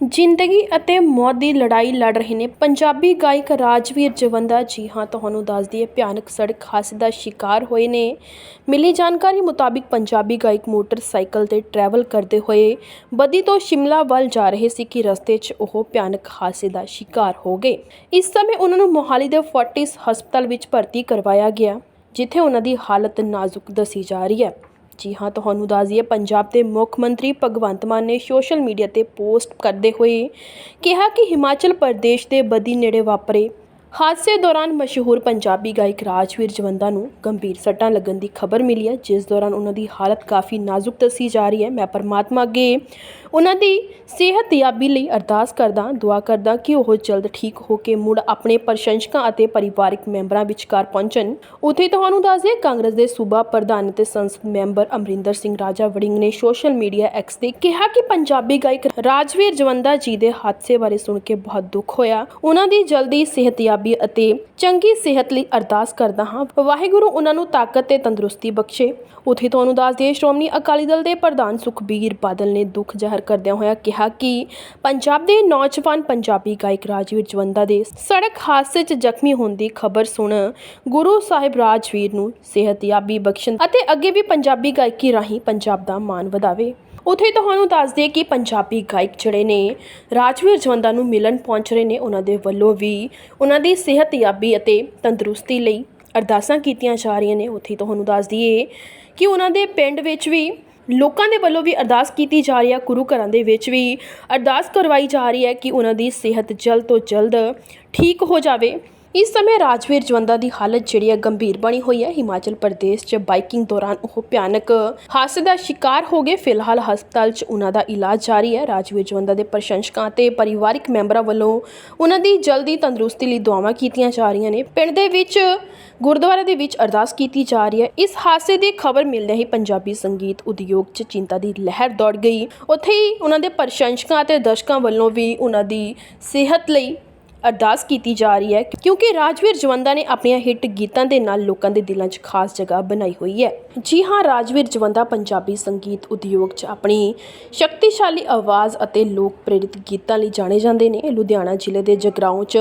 ਜ਼ਿੰਦਗੀ ਅਤੇ ਮੌਤ ਦੀ ਲੜਾਈ ਲੜ ਰਹੇ ਨੇ ਪੰਜਾਬੀ ਗਾਇਕ ਰਾਜਵੀਰ ਜਵੰਦਾ ਜੀ। ਹਾਂ, ਤੁਹਾਨੂੰ ਦੱਸ ਦਈਏ, ਭਿਆਨਕ ਸੜਕ ਹਾਦਸੇ ਦਾ ਸ਼ਿਕਾਰ ਹੋਏ ਨੇ। ਮਿਲੀ ਜਾਣਕਾਰੀ ਮੁਤਾਬਿਕ ਪੰਜਾਬੀ ਗਾਇਕ ਮੋਟਰਸਾਈਕਲ ਤੇ ਟਰੈਵਲ ਕਰਦੇ ਹੋਏ ਬਦੀ ਤੋਂ ਸ਼ਿਮਲਾ ਵੱਲ ਜਾ ਰਹੇ ਸੀ ਕਿ ਰਸਤੇ 'ਚ ਉਹ ਭਿਆਨਕ ਹਾਦਸੇ ਦਾ ਸ਼ਿਕਾਰ ਹੋ ਗਏ। ਇਸ ਸਮੇਂ ਉਹਨਾਂ ਨੂੰ ਮੋਹਾਲੀ ਦੇ ਫੋਰਟਿਸ ਹਸਪਤਾਲ ਵਿੱਚ ਭਰਤੀ ਕਰਵਾਇਆ ਗਿਆ, ਜਿੱਥੇ ਉਹਨਾਂ ਦੀ ਹਾਲਤ ਨਾਜ਼ੁਕ ਦੱਸੀ ਜਾ ਰਹੀ ਹੈ। ਜੀ ਹਾਂ, ਤੁਹਾਨੂੰ ਦੱਸ ਦਈਏ, ਪੰਜਾਬ ਦੇ ਮੁੱਖ ਮੰਤਰੀ ਭਗਵੰਤ ਮਾਨ ਨੇ ਸੋਸ਼ਲ ਮੀਡੀਆ ਤੇ ਪੋਸਟ ਕਰਦੇ ਹੋਏ ਕਿਹਾ ਕਿ ਹਿਮਾਚਲ ਪ੍ਰਦੇਸ਼ ਦੇ ਬਦੀ ਨੇੜੇ ਵਾਪਰੇ ਹਾਦਸੇ ਦੌਰਾਨ ਮਸ਼ਹੂਰ ਪੰਜਾਬੀ ਗਾਇਕ ਰਾਜਵੀਰ ਜਵੰਦਾ ਨੂੰ ਗੰਭੀਰ ਸੱਟਾਂ ਲੱਗਣ ਦੀ ਖਬਰ ਮਿਲੀ ਹੈ, ਜਿਸ ਦੌਰਾਨ ਉਹਨਾਂ ਦੀ ਹਾਲਤ ਕਾਫੀ ਨਾਜ਼ੁਕ ਦੱਸੀ ਜਾ ਰਹੀ ਹੈ। ਮੈਂ ਪਰਮਾਤਮਾ ਅੱਗੇ ਉਹਨਾਂ ਦੀ ਸਿਹਤਯਾਬੀ ਲਈ ਅਰਦਾਸ ਕਰਦਾ, ਦੁਆ ਕਰਦਾ ਕਿ ਉਹ ਜਲਦ ਠੀਕ ਹੋ ਕੇ ਮੁੜ ਆਪਣੇ ਪ੍ਰਸ਼ੰਸਕਾਂ ਅਤੇ ਪਰਿਵਾਰਕ ਮੈਂਬਰਾਂ ਵਿਚਕਾਰ ਪਹੁੰਚਣ। ਉੱਥੇ ਤੁਹਾਨੂੰ ਦੱਸ ਦਈਏ, ਕਾਂਗਰਸ ਦੇ ਸੂਬਾ ਪ੍ਰਧਾਨ ਅਤੇ ਸੰਸਦ ਮੈਂਬਰ ਅਮਰਿੰਦਰ ਸਿੰਘ ਰਾਜਾ ਵੜਿੰਗ ਨੇ ਸੋਸ਼ਲ ਮੀਡੀਆ ਐਕਸ ਤੇ ਕਿਹਾ ਕਿ ਪੰਜਾਬੀ ਗਾਇਕ ਰਾਜਵੀਰ ਜਵੰਦਾ ਜੀ ਦੇ ਹਾਦਸੇ ਬਾਰੇ ਸੁਣ ਕੇ ਬਹੁਤ ਦੁੱਖ ਹੋਇਆ। ਉਹਨਾਂ ਦੀ ਜਲਦੀ ਸਿਹਤਯਾਬੀ ਅਤੇ ਚੰਗੀ ਸਿਹਤ ਲਈ ਅਰਦਾਸ ਕਰਦਾ ਹਾਂ, ਵਾਹਿਗੁਰੂ ਉਹਨਾਂ ਨੂੰ ਤਾਕਤ ਤੇ ਤੰਦਰੁਸਤੀ ਬਖਸ਼ੇ। ਉਥੇ ਤੁਹਾਨੂੰ ਦੱਸ ਦਈਏ, ਸ਼੍ਰੋਮਣੀ ਅਕਾਲੀ ਦਲ ਦੇ ਪ੍ਰਧਾਨ ਸੁਖਬੀਰ ਬਾਦਲ ਨੇ ਦੁੱਖ ਜ਼ਾਹਰ ਕਰਦਿਆਂ ਹੋਇਆ ਕਿਹਾ ਕਿ ਪੰਜਾਬ ਦੇ ਨੌਜਵਾਨ ਪੰਜਾਬੀ ਗਾਇਕ ਰਾਜਵੀਰ ਜਵੰਦਾ ਦੇ ਸੜਕ ਹਾਦਸੇ 'ਚ ਜ਼ਖਮੀ ਹੋਣ ਦੀ ਖਬਰ ਸੁਣ ਗੁਰੂ ਸਾਹਿਬ ਰਾਜਵੀਰ ਨੂੰ ਸਿਹਤਯਾਬੀ ਬਖਸ਼ਣ ਅਤੇ ਅੱਗੇ ਵੀ ਪੰਜਾਬੀ ਗਾਇਕੀ ਰਾਹੀਂ ਪੰਜਾਬ ਦਾ ਮਾਣ ਵਧਾਵੇ। ਉਥੇ ਤੁਹਾਨੂੰ ਦੱਸ ਦਈਏ ਕਿ ਪੰਜਾਬੀ ਗਾਇਕ ਜਿਹੜੇ ਨੇ, ਰਾਜਵੀਰ ਜਵੰਦਾ ਨੂੰ ਮਿਲਣ ਪਹੁੰਚ ਰਹੇ ਨੇ, ਉਹਨਾਂ ਦੇ ਵੱਲੋਂ ਵੀ ਉਹਨਾਂ ਦੀ ਸਿਹਤਯਾਬੀ ਅਤੇ ਤੰਦਰੁਸਤੀ ਲਈ ਅਰਦਾਸਾਂ ਕੀਤੀਆਂ ਜਾ ਰਹੀਆਂ ਨੇ। ਉੱਥੇ ਤੁਹਾਨੂੰ ਦੱਸ ਦਈਏ ਕਿ ਉਹਨਾਂ ਦੇ ਪਿੰਡ ਵਿੱਚ ਵੀ ਲੋਕਾਂ ਦੇ ਵੱਲੋਂ ਵੀ ਅਰਦਾਸ ਕੀਤੀ ਜਾ ਰਹੀ ਹੈ, ਗੁਰੂ ਘਰਾਂ ਦੇ ਵਿੱਚ ਵੀ ਅਰਦਾਸ ਕਰਵਾਈ ਜਾ ਰਹੀ ਹੈ ਕਿ ਉਹਨਾਂ ਦੀ ਸਿਹਤ ਜਲਦ ਤੋਂ ਜਲਦ ਠੀਕ ਹੋ ਜਾਵੇ। ਇਸ ਸਮੇਂ ਰਾਜਵੀਰ ਜਵੰਦਾ ਦੀ ਹਾਲਤ ਜਿਹੜੀ ਹੈ ਗੰਭੀਰ ਬਣੀ ਹੋਈ ਹੈ। ਹਿਮਾਚਲ ਪ੍ਰਦੇਸ਼ 'ਚ ਬਾਈਕਿੰਗ ਦੌਰਾਨ ਉਹ ਭਿਆਨਕ ਹਾਦਸੇ ਦਾ ਸ਼ਿਕਾਰ ਹੋ ਗਏ। ਫਿਲਹਾਲ ਹਸਪਤਾਲ 'ਚ ਉਹਨਾਂ ਦਾ ਇਲਾਜ ਜਾਰੀ ਹੈ। ਰਾਜਵੀਰ ਜਵੰਦਾ ਦੇ ਪ੍ਰਸ਼ੰਸਕਾਂ ਤੇ ਪਰਿਵਾਰਕ ਮੈਂਬਰਾਂ ਵੱਲੋਂ ਉਹਨਾਂ ਦੀ ਜਲਦੀ ਤੰਦਰੁਸਤੀ ਲਈ ਦੁਆਵਾਂ ਕੀਤੀਆਂ ਜਾ ਰਹੀਆਂ ਨੇ। ਪਿੰਡ ਦੇ ਵਿੱਚ, ਗੁਰਦੁਆਰੇ ਦੇ ਵਿੱਚ ਅਰਦਾਸ ਕੀਤੀ ਜਾ ਰਹੀ ਹੈ। ਇਸ ਹਾਦਸੇ ਦੀ ਖਬਰ ਮਿਲਦਿਆਂ ਹੀ ਪੰਜਾਬੀ ਸੰਗੀਤ ਉਦਯੋਗ 'ਚ ਚਿੰਤਾ ਦੀ ਲਹਿਰ ਦੌੜ ਗਈ। ਉੱਥੇ ਹੀ ਉਹਨਾਂ ਦੇ ਪ੍ਰਸ਼ੰਸਕਾਂ ਅਤੇ ਦਰਸ਼ਕਾਂ ਵੱਲੋਂ ਵੀ ਉਹਨਾਂ ਦੀ ਸਿਹਤ ਲਈ ਅਰਦਾਸ ਕੀਤੀ ਜਾ ਰਹੀ ਹੈ ਕਿਉਂਕਿ ਰਾਜਵੀਰ ਜਵੰਦਾ ਨੇ ਆਪਣੀਆਂ ਹਿੱਟ ਗੀਤਾਂ ਦੇ ਨਾਲ ਲੋਕਾਂ ਦੇ ਦਿਲਾਂ 'ਚ ਖਾਸ ਜਗ੍ਹਾ ਬਣਾਈ ਹੋਈ ਹੈ। ਜੀ ਹਾਂ, ਰਾਜਵੀਰ ਜਵੰਦਾ ਪੰਜਾਬੀ ਸੰਗੀਤ ਉਦਯੋਗ 'ਚ ਆਪਣੀ ਸ਼ਕਤੀਸ਼ਾਲੀ ਆਵਾਜ਼ ਅਤੇ ਲੋਕ ਪ੍ਰੇਰਿਤ ਗੀਤਾਂ ਲਈ ਜਾਣੇ ਜਾਂਦੇ ਨੇ। ਲੁਧਿਆਣਾ ਜ਼ਿਲ੍ਹੇ ਦੇ ਜਗਰਾਉਂ 'ਚ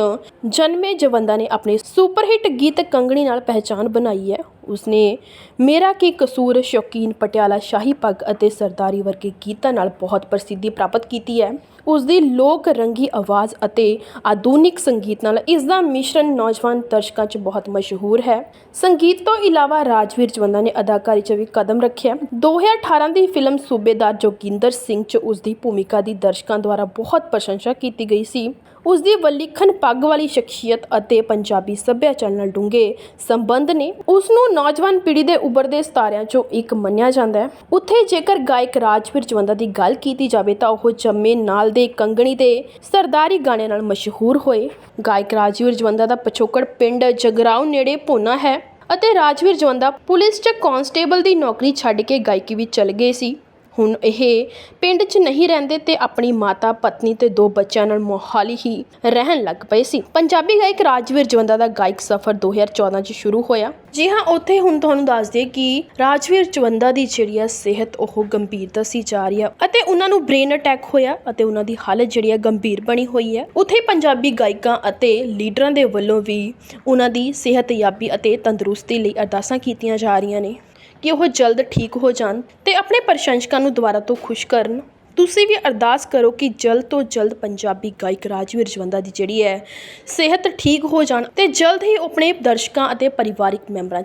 ਜਨਮੇ ਜਵੰਦਾ ਨੇ ਆਪਣੇ ਸੁਪਰ ਹਿੱਟ ਗੀਤ ਕੰਗਣੀ ਨਾਲ ਪਹਿਚਾਨ ਬਣਾਈ ਹੈ। ਉਸਨੇ ਮੇਰਾ ਕੀ ਕਸੂਰ ਸ਼ੌਕੀਨ ਪਟਿਆਲਾ ਸ਼ਾਹੀ ਪੱਗ ਅਤੇ ਸਰਦਾਰੀ ਵਰਗੇ ਗੀਤਾਂ ਨਾਲ ਬਹੁਤ ਪ੍ਰਸਿੱਧੀ ਪ੍ਰਾਪਤ ਕੀਤੀ ਹੈ। ਉਸ ਦੀ ਲੋਕ ਰੰਗੀ ਆਵਾਜ਼ ਅਤੇ ਆਧੁਨਿਕ ਸੰਗੀਤ ਨਾਲ ਇਸ ਦਾ ਮਿਸ਼ਰਣ ਨੌਜਵਾਨ ਦਰਸ਼ਕਾਂ 'ਚ ਬਹੁਤ ਮਸ਼ਹੂਰ ਹੈ। ਸੰਗੀਤ ਤੋਂ ਇਲਾਵਾ ਰਾਜਵੀਰ ਜਵੰਦਾ ਨੇ ਅਦਾਕਾਰੀ 'ਚ ਵੀ ਕਦਮ ਰੱਖਿਆ। 2018 ਦੀ ਫਿਲਮ ਸੂਬੇਦਾਰ ਜੋਗਿੰਦਰ ਸਿੰਘ 'ਚ ਉਸ ਦੀ ਭੂਮਿਕਾ ਦੀ ਦਰਸ਼ਕਾਂ ਦੁਆਰਾ ਬਹੁਤ ਪ੍ਰਸ਼ੰਸਾ ਕੀਤੀ ਗਈ ਸੀ। ਉਸ ਦੀ ਵਲੀਖਣ ਪੱਗ ਵਾਲੀ ਸ਼ਖਸੀਅਤ ਅਤੇ ਪੰਜਾਬੀ ਸੱਭਿਆਚਾਰ ਨਾਲ ਡੂੰਘੇ ਸੰਬੰਧ ਨੇ ਉਸ ਨੂੰ ਨੌਜਵਾਨ ਪੀੜ੍ਹੀ ਦੇ ਉੱਭਰਦੇ ਸਿਤਾਰਿਆਂ 'ਚੋਂ ਇੱਕ ਮੰਨਿਆ ਜਾਂਦਾ ਹੈ। ਉੱਥੇ ਜੇਕਰ ਗਾਇਕ ਰਾਜਵੀਰ ਜਵੰਦਾ ਦੀ ਗੱਲ ਕੀਤੀ ਜਾਵੇ ਤਾਂ ਉਹ ਜੰਮੇ ਨਾਲ ਦੇ ਕੰਗਣੀ ਤੇ ਸਰਦਾਰੀ ਗਾਣੇ ਨਾਲ ਮਸ਼ਹੂਰ ਹੋਏ। ਗਾਇਕ ਰਾਜਵੀਰ ਜਵੰਦਾ ਦਾ ਪਿਛੋਕੜ ਪਿੰਡ ਜਗਰਾਉਂ ਨੇੜੇ ਭੋਨਾ ਹੈ ਅਤੇ ਰਾਜਵੀਰ ਜਵੰਦਾ ਪੁਲਿਸ 'ਚ ਕਾਂਸਟੇਬਲ ਦੀ ਨੌਕਰੀ ਛੱਡ ਕੇ ਗਾਇਕੀ ਵਿੱਚ ਚਲ ਗਏ ਸੀ। ਹੁਣ ਇਹ ਪਿੰਡ 'ਚ ਨਹੀਂ ਰਹਿੰਦੇ ਤੇ ਆਪਣੀ ਮਾਤਾ, ਪਤਨੀ ਤੇ ਦੋ ਬੱਚਿਆਂ ਨਾਲ ਮੋਹਾਲੀ ਹੀ ਰਹਿਣ ਲੱਗ ਪਏ ਸੀ। ਪੰਜਾਬੀ ਗਾਇਕ ਰਾਜਵੀਰ ਜਵੰਦਾ ਦਾ ਗਾਇਕ ਸਫ਼ਰ 2014 'ਚ ਸ਼ੁਰੂ ਹੋਇਆ। ਜੀ ਹਾਂ, ਉੱਥੇ ਹੁਣ ਤੁਹਾਨੂੰ ਦੱਸ ਦਈਏ ਕਿ ਰਾਜਵੀਰ ਜਵੰਦਾ ਦੀ ਜਿਹੜੀ ਆ ਸਿਹਤ ਉਹ ਗੰਭੀਰ ਦੱਸੀ ਜਾ ਰਹੀ ਹੈ ਅਤੇ ਉਹਨਾਂ ਨੂੰ ਬ੍ਰੇਨ ਅਟੈਕ ਹੋਇਆ ਅਤੇ ਉਹਨਾਂ ਦੀ ਹਾਲਤ ਜਿਹੜੀ ਆ ਗੰਭੀਰ ਬਣੀ ਹੋਈ ਹੈ ਉੱਥੇ ਪੰਜਾਬੀ ਗਾਇਕਾਂ ਅਤੇ ਲੀਡਰਾਂ ਦੇ ਵੱਲੋਂ ਵੀ ਉਹਨਾਂ ਦੀ ਸਿਹਤਯਾਬੀ ਅਤੇ ਤੰਦਰੁਸਤੀ ਲਈ ਅਰਦਾਸਾਂ ਕੀਤੀਆਂ ਜਾ ਰਹੀਆਂ ਨੇ। ਕਿ ਉਹ ਜਲਦ ਠੀਕ ਹੋ ਜਾਣ ਤੇ ਆਪਣੇ ਪ੍ਰਸ਼ੰਸਕਾਂ ਨੂੰ ਦੁਬਾਰਾ ਤੋਂ ਖੁਸ਼ ਕਰਨ। ਤੁਸੀਂ ਵੀ ਅਰਦਾਸ ਕਰੋ ਕਿ ਜਲਦ ਤੋਂ ਜਲਦ ਪੰਜਾਬੀ ਗਾਇਕ ਰਾਜਵੀਰ ਜਵੰਦਾ ਦੀ ਜਿਹੜੀ ਹੈ ਸਿਹਤ ਠੀਕ ਹੋ ਜਾਣ ਤੇ ਜਲਦ ਹੀ ਉਹ ਆਪਣੇ ਦਰਸ਼ਕਾਂ ਅਤੇ ਪਰਿਵਾਰਿਕ ਮੈਂਬਰਾਂ